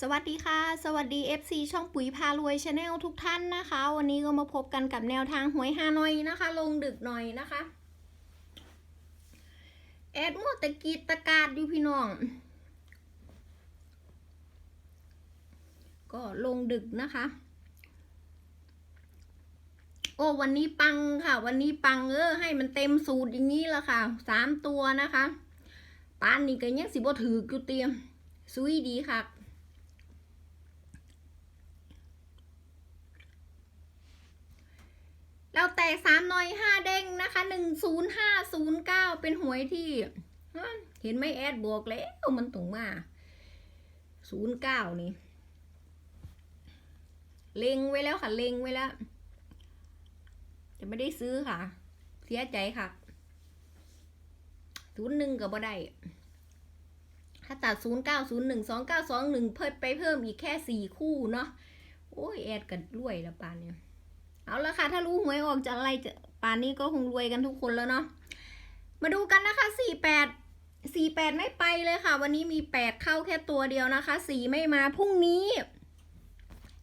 สวัสดีค่ะ สวัสดี FC ช่องปุ๋ยพารวยชาแนลทุกท่านนะคะ วันนี้ก็มาพบกันกับแนวทางหวยฮานอยนะคะ ลงดึกหน่อยนะคะ แอดมัวตะกีตะกาดอยู่พี่น้อง ก็ลงดึกนะคะ โอ้วันนี้ปังค่ะ วันนี้ปังเออให้มันเต็มสูตรอย่างนี้ละค่ะสามตัวนะคะปานนี้ก็ยังสิบ่ถือกูเตรียมซุยดีค่ะ เราแตกสามหน้อยห้าเด้งนะคะหนึ่งศูนย์ห้าศูนย์เก้าเป็นหวยที่ เห็นไหมแอดบวกแล้วมันตรงมาศูนย์เก้านี่เล็งไว้แล้วค่ะเล็งไว้แล้ว จะไม่ได้ซื้อค่ะ เสียใจค่ะศูนย์หนึ่งก็บ่ได้ถ้าตัดศูนย์เก้าศูนย์หนึ่งสองเก้าสองหนึ่งเพิ่มไปเพิ่มอีกแค่สี่คู่เนาะโอ้ยแอดกันรวยแล้วปานเนี่ย เอาละค่ะ ถ้ารู้หวยออกจากอะไรจะป่านนี้ก็คงรวยกันทุกคนแล้วเนาะ มาดูกันนะคะสี่แปดสี่แปดไม่ไปเลยค่ะ วันนี้มีแปดเข้าแค่ตัวเดียวนะคะสี่ไม่มาพรุ่งนี้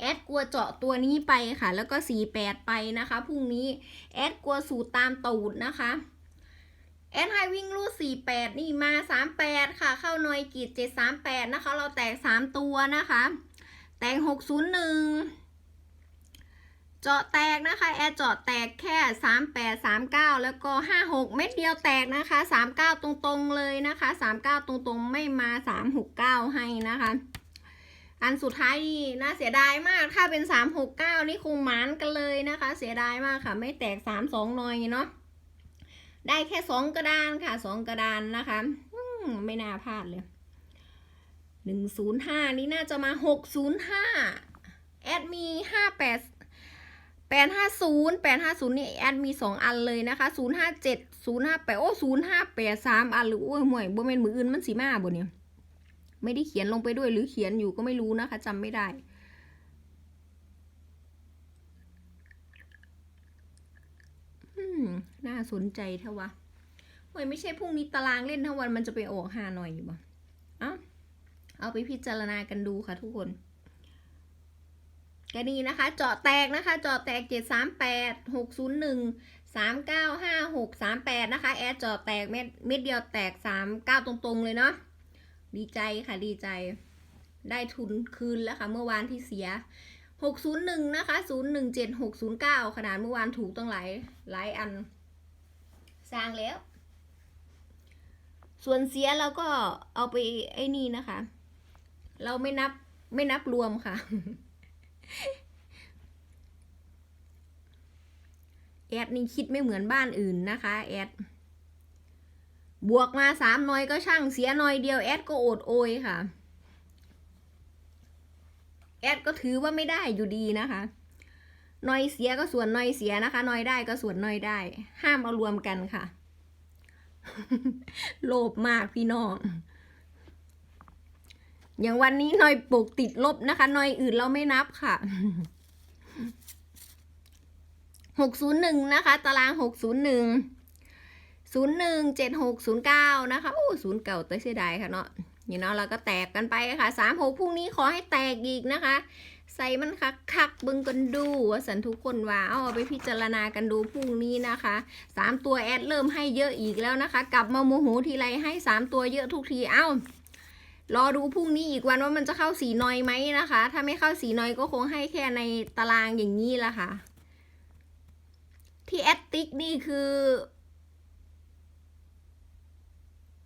แอดกลัวเจาะตัวนี้ไปค่ะ แล้วก็สี่แปดไปนะคะพรุ่งนี้แอดกลัวสูตรตามตูดนะคะแอดให้วิ่งรูดสี่แปดนี่มาสามแปดค่ะ เข้าหน่วยกีดเจ็ดสามแปดนะคะ เราแตกสามตัวนะคะ แตกหกศูนย์หนึ่ง เจาะแตกนะคะแอร์เจาะแตกแค่ 3 8 3 9 แล้วก็ 5 6 เม็ดเดียวแตกนะคะ 3 9 ตรงๆเลยนะคะ 3 9 ตรงๆ ไม่มา 3 6 9 ให้นะคะ อันสุดท้ายนี่น่าเสียดายมากถ้าเป็น 3 6 9 นี่คงหมานกันเลยนะคะ เสียดายมากค่ะ ไม่แตก 3 2 หน่อยเนาะได้แค่ 2 กระดานค่ะ 2 กระดานนะคะไม่น่าพลาดเลย105 นี่น่าจะมา 605 แอดมี 58 แปดห้าศูนย์แปดห้าศูนย์นี่แอดมีสองอันเลยนะคะศูนย์ห้าเจ็ดศูนย์ห้าแปดโอ้ศูนย์ห้าแปดสามอันหรือโอ้ยห่วยบ่แม่นมืออื่นมันสีมาบ่เนี่ยไม่ได้เขียนลงไปด้วยหรือเขียนอยู่ก็ไม่รู้นะคะจำไม่ได้อืมน่าสนใจเท่าวะห่วยไม่ใช่พรุ่งนี้ตารางเล่นทั้งวันมันจะไปออกหาหน่อยอยู่บ่เอ้าเอาไปพิจารณากันดูค่ะทุกคน ก็นี่นะคะเจาะแตกนะคะเจาะแตกเจ็ดสามแปดหกศูนย์หนึ่งสามเก้าห้าหกสามแปดนะคะ แอดเจาะแตกเม็ดเม็ดเดียวแตกสามเก้าตรงๆ เลยเนาะดีใจค่ะดีใจ ได้ทุนคืนแล้วค่ะ เมื่อวานที่เสียหกศูนย์หนึ่งนะคะศูนย์หนึ่งเจ็ดหกศูนย์เก้าขนาดเมื่อวานถูกตั้งหลายหลายอัน สร้างแล้ว ส่วนเสียเราก็เอาไปไอ้นี่นะคะ เราไม่นับไม่นับรวมค่ะ แอดนี่คิดไม่เหมือนบ้านอื่นนะคะแอด บวกมาสามหน้อยก็ช่างเสียหน้อยเดียวแอดก็โอดโอยค่ะ แอดก็ถือว่าไม่ได้อยู่ดีนะคะหน้อยเสียก็ส่วนหน้อยเสียนะคะหน้อยได้ก็ส่วนหน้อยได้ ห้ามเอารวมกันค่ะ โลภมากพี่น้อง อย่างวันนี้หน่อยปลูกติดลบนะคะหน่อยอื่นเราไม่นับค่ะหกศูนย์หนึ่งนะคะ ตารางหกศูนย์หนึ่งศูนย์หนึ่งเจ็ดหกศูนย์เก้านะคะโอ้ศูนย์เก่าเต้เสียดายค่ะเนาะนี่เนาะเราก็แตกกันไปค่ะสามหกพรุ่งนี้ขอให้แตกอีกนะคะ ใส่มันคักคักบึงกันดูว่าสันทุกคนว่าเอาไปพิจารณากันดูพรุ่งนี้นะคะสามตัวแอดเริ่มให้เยอะอีกแล้วนะคะ กลับมาโมโหทีไรให้สามตัวเยอะทุกทีเอ้า รอดูพรุ่งนี้อีกวันว่ามันจะเข้าสีนอยไหมนะคะ ถ้าไม่เข้าสีนอยก็คงให้แค่ในตารางอย่างนี้ละค่ะ ที่แอตติกนี่คือ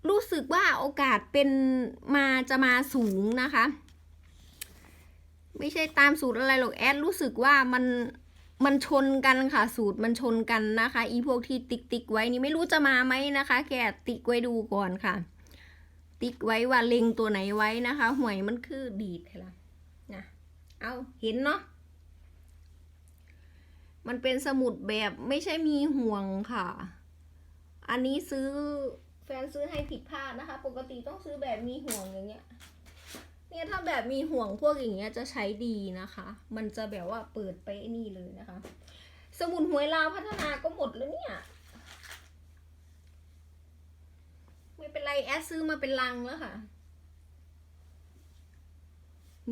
รู้สึกว่าโอกาสเป็นมาจะมาสูงนะคะ ไม่ใช่ตามสูตรอะไรหรอกแอดรู้สึกว่ามันมันชนกันค่ะสูตรมันชนกันนะคะ อีพวกที่ติ๊กติ๊กไว้นี่ไม่รู้จะมาไหมนะคะ แค่ติ๊กไว้ดูก่อนค่ะ ติ๊กไว้ว่าเล็งตัวไหนไว้นะคะหวยมันคือดีดเหรอนะเอาเห็นเนาะมันเป็นสมุดแบบไม่ใช่มีห่วงค่ะ อันนี้ซื้อแฟนซื้อให้ผิดพลาดนะคะ ปกติต้องซื้อแบบมีห่วงอย่างเงี้ย เนี่ยถ้าแบบมีห่วงพวกอย่างเงี้ยจะใช้ดีนะคะ มันจะแบบว่าเปิดไปนี่เลยนะคะ สมุดหวยลาวพัฒนาก็หมดแล้วเนี่ย ไม่เป็นไรแอดซื้อมาเป็นลังแล้วค่ะ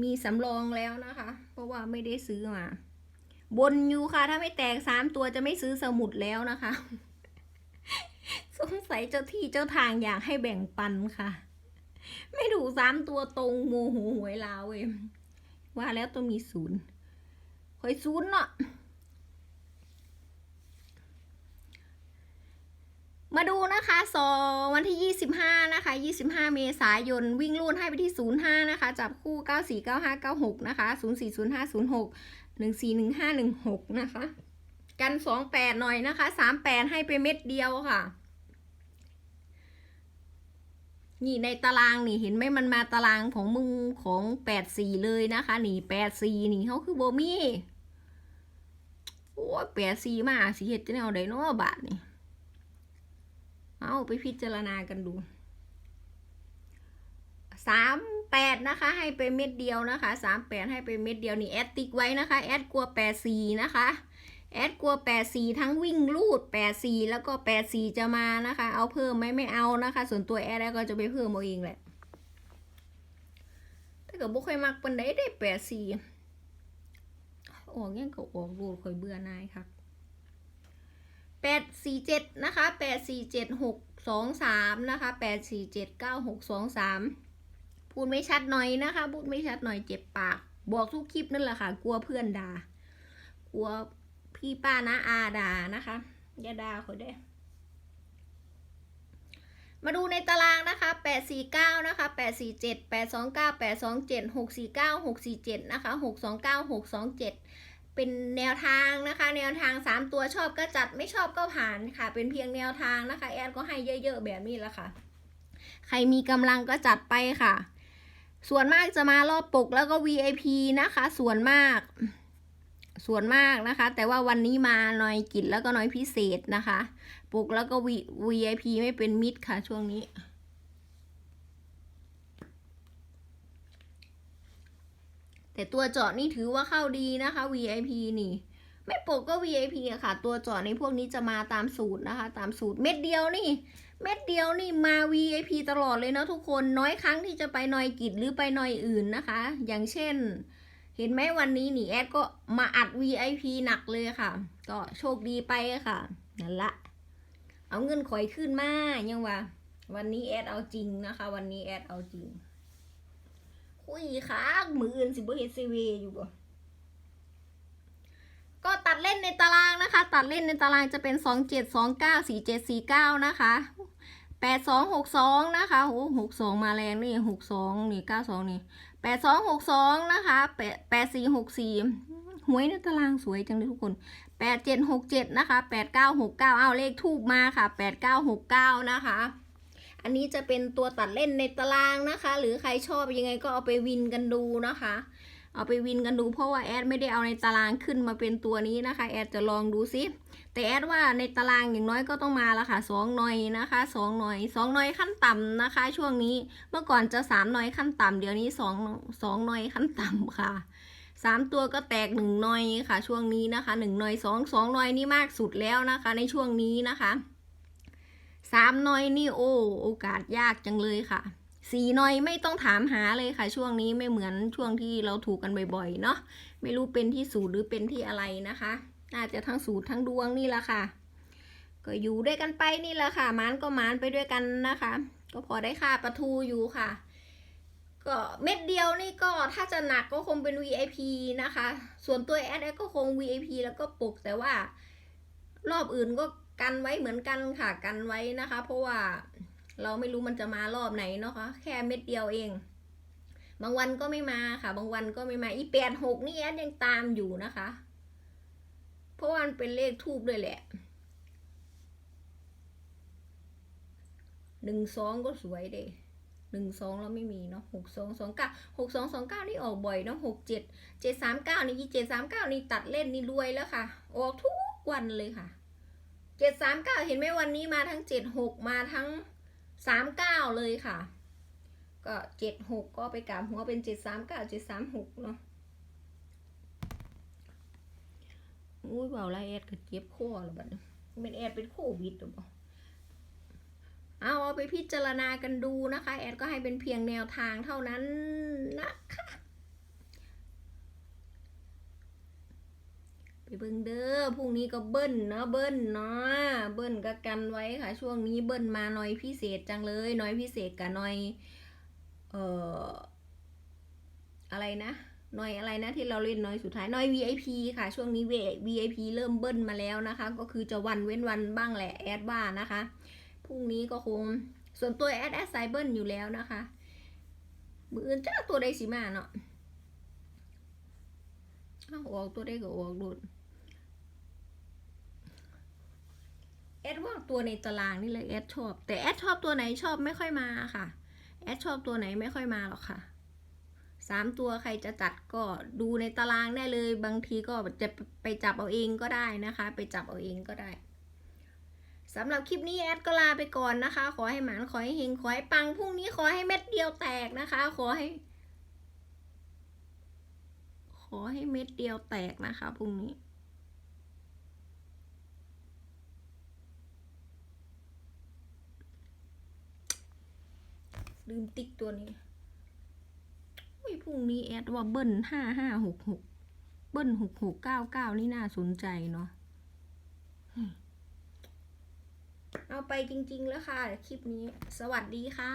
มีสำรองแล้วนะคะ เพราะว่าไม่ได้ซื้อมา บนอยู่ค่ะ ถ้าไม่แตกสามตัวจะไม่ซื้อสมุดแล้วนะคะ สงสัยเจ้าที่เจ้าทางอยากให้แบ่งปันค่ะ ไม่ถูกสามตัวตรงโมโหหวยลาวเว้ยว่าแล้วต้องมีศูนย์หอยศูนย์เนาะ มาดูนะคะสอวันที่ 25 นะคะ 25 เมษายน วิ่งรูดให้ไปที่ 05 นะคะ จับคู่ 949596 นะคะ 040506 141516 นะคะ กัน 28 หน่อยนะคะ 38 ให้ไปเม็ดเดียวค่ะ นี่ในตารางนี่เห็นไหมมันมาตารางของมึงของแปดสีเลยนะคะ นี่แปดสีนี่เขาคือโบมี่โอ้แปดสีมาสิเห็ดจะแนวใดเนาะบาทนี่ เอาไปพิจารณากันดูสามแปดนะคะ ให้ไปเม็ดเดียวนะคะสามแปดให้ไปเม็ดเดียวนี่แอดติ๊กไว้นะคะ แอดกลัวแปดสี่นะคะ แอดกลัวแปดสี่ทั้งวิ่งลูดแปดสี่แล้วก็แปดสี่จะมานะคะ เอาเพิ่มไหมไม่เอานะคะ ส่วนตัวแอดแอดก็จะไปเพิ่มเอาเองแหละถ้าเกิดบ่ค่อยมักปันได้ได้แปดสี่ออกยังก็ออกรูดค่อยเบื่อนายครับ แปดสี่เจ็ดนะคะแปดสี่เจ็ดหกสองสามนะคะแปดสี่เจ็ดเก้าหกสองสามพูดไม่ชัดหน่อยนะคะ พูดไม่ชัดหน่อยเจ็บปาก บอกทุกคลิปนั่นแหละค่ะ กลัวเพื่อนด่า กลัวพี่ป้านะอาด่านะคะ อย่าด่าเขาได้ มาดูในตารางนะคะ849นะคะ847 829 827 649 647นะคะ629 627เจ็ด เป็นแนวทางนะคะ แนวทาง 3 ตัวชอบก็จัดไม่ชอบก็ผ่านค่ะ เป็นเพียงแนวทางนะคะ แอดก็ให้เยอะๆแบบนี้ละค่ะ ใครมีกำลังก็จัดไปค่ะ ส่วนมากจะมารอบปกแล้วก็ VIP นะคะ ส่วนมาก ส่วนมากนะคะ แต่ว่าวันนี้มาหน่อยกิจแล้วก็น้อยพิเศษนะคะ ปกแล้วก็ VIP ไม่เป็นมิดค่ะช่วงนี้ แต่ตัวเจาะนี่ถือว่าเข้าดีนะคะ VIP นี่ไม่ปกก็ VIP อะค่ะ ตัวเจาะในพวกนี้จะมาตามสูตรนะคะ ตามสูตรเม็ดเดียวนี่ เม็ดเดียวนี่มา VIP ตลอดเลยนะทุกคนน้อยครั้งที่จะไปนอยกิจหรือไปนอยอื่นนะคะ อย่างเช่น เห็นไหมวันนี้นี่แอดก็มาอัด VIP หนักเลยค่ะ ก็โชคดีไปค่ะนั่นละ เอาเงินข่อยขึ้นมายังว่าวันนี้แอดเอาจริงนะคะ วันนี้แอดเอาจริง คุยค้างมืออื่นสิบ่เฮ็ดซีวีอยู่บ่ก็ตัดเล่นในตารางนะคะ ตัดเล่นในตารางจะเป็นสองเจ็ดสองเก้าสี่เจ็ดสี่เก้านะคะแปดสองหกสองนะคะโอ้หกสองมาแรงนี่หกสองนี่เก้าสองนี่แปดสองหกสองนะคะแปดแปดสี่หกสี่หวยในตารางสวยจังเลยทุกคนแปดเจ็ดหกเจ็ดนะคะแปดเก้าหกเก้าเอาเลขทูบมาค่ะแปดเก้าหกเก้านะคะ อันนี้จะเป็นตัวตัดเล่นในตารางนะคะ หรือใครชอบยังไงก็เอาไปวินกันดูนะคะ เอาไปวินกันดูเพราะว่าแอดไม่ได้เอาในตารางขึ้นมาเป็นตัวนี้นะคะ แอดจะลองดูซิ แต่แอดว่าในตารางอย่างน้อยก็ต้องมาละค่ะสองหน่อยนะคะสองหน่อยสองหน่อยขั้นต่ำนะคะ ช่วงนี้เมื่อก่อนจะสามหน่อยขั้นต่ำเดี๋ยวนี้สองสองหน่อยขั้นต่ำค่ะสามตัวก็แตกหนึ่งหน่อยค่ะ ช่วงนี้นะคะหนึ่งหน่อยสองสองหน่อยนี่มากสุดแล้วนะคะ ในช่วงนี้นะคะ สามหน่อยนี่โอ้โอกาสยากจังเลยค่ะสี่หน่อยไม่ต้องถามหาเลยค่ะ ช่วงนี้ไม่เหมือนช่วงที่เราถูกกันบ่อยๆเนาะไม่รู้เป็นที่สูตรหรือเป็นที่อะไรนะคะ น่าจะทั้งสูตรทั้งดวงนี่แหละค่ะ ก็อยู่ด้วยกันไปนี่แหละค่ะมานก็มานไปด้วยกันนะคะ ก็พอได้ค่าประทูอยู่ค่ะ ก็เม็ดเดียวนี่ก็ถ้าจะหนักก็คงเป็น VIP นะคะ ส่วนตัวแอดก็คง VIP แล้วก็ปกแต่ว่ารอบอื่นก็ กันไว้เหมือนกันค่ะ กันไว้นะคะ เพราะว่าเราไม่รู้มันจะมารอบไหนเนาะคะแค่เม็ดเดียวเอง บางวันก็ไม่มาค่ะ บางวันก็ไม่มาอีแปดหกนี่แอดยังตามอยู่นะคะ เพราะว่ามันเป็นเลขทูบด้วยแหละหนึ่งสองก็สวยเด้หนึ่งสองเราไม่มีเนาะหกสองสองเก้าหกสองสองเก้านี่ออกบ่อยเนาะหกเจ็ดเจ็ดสามเก้านี่เจ็ดสามเก้านี่ตัดเล่นนี่รวยแล้วค่ะ ออกทุกวันเลยค่ะ เจ็ดสามเก้าเห็นไหมวันนี้มาทั้งเจ็ดหกมาทั้งสามเก้าเลยค่ะ ก็เจ็ดหกก็ไปกลับหัวเป็นเจ็ดสามเก้าเจ็ดสามหกเนาะอุ้ยเบาไรแอดก็เจ็บคอแล้วบัดนี้เป็นแอดเป็นโควิดหรือเปล่าเอาเอาไปพิจารณากันดูนะคะ แอดก็ให้เป็นเพียงแนวทางเท่านั้นนะคะ เบิ่งเด้อพรุ่งนี้ก็เบิ้ลเนาะเบิ้ลเนาะเบิ้ลก็กันไว้ค่ะ ช่วงนี้เบิ้ลมาหน่อยพิเศษจังเลยหน่อยพิเศษกับหน่อย เอ่ออะไรนะหน่อยอะไรนะที่เราเล่นหน่อยสุดท้ายหน่อย VIP ค่ะ ช่วงนี้ VIP เริ่มเบิ้ลมาแล้วนะคะ ก็คือจะวันเว้นวันบ้างแหละแอดว่านะคะพรุ่งนี้ก็คงส่วนตัวแอดแอดไซเบิ้ลอยู่แล้วนะคะมืออื่นจ้าตัวใดสิมาเนาะออกตัวใดก็ออกโดด แอดว่าตัวในตารางนี่เลยแอดชอบ แต่แอดชอบตัวไหนชอบไม่ค่อยมาค่ะแอดชอบตัวไหนไม่ค่อยมาหรอกค่ะสามตัวใครจะจัดก็ดูในตารางได้เลย บางทีก็จะไปจับเอาเองก็ได้นะคะ ไปจับเอาเองก็ได้สำหรับคลิปนี้แอดก็ลาไปก่อนนะคะ ขอให้หมานขอให้เฮงขอให้ปังพรุ่งนี้ขอให้เม็ดเดียวแตกนะคะ ขอให้ ขอให้เม็ดเดียวแตกนะคะพรุ่งนี้ ลืมติ๊กตัวนี้อุ้ยพรุ่งนี้แอดว่าเบิ้ลห้าห้าหกหกเบิ้ลหกหกเก้าเก้านี่น่าสนใจเนาะเอาไปจริง ๆ แล้วค่ะ คลิปนี้ สวัสดีค่ะ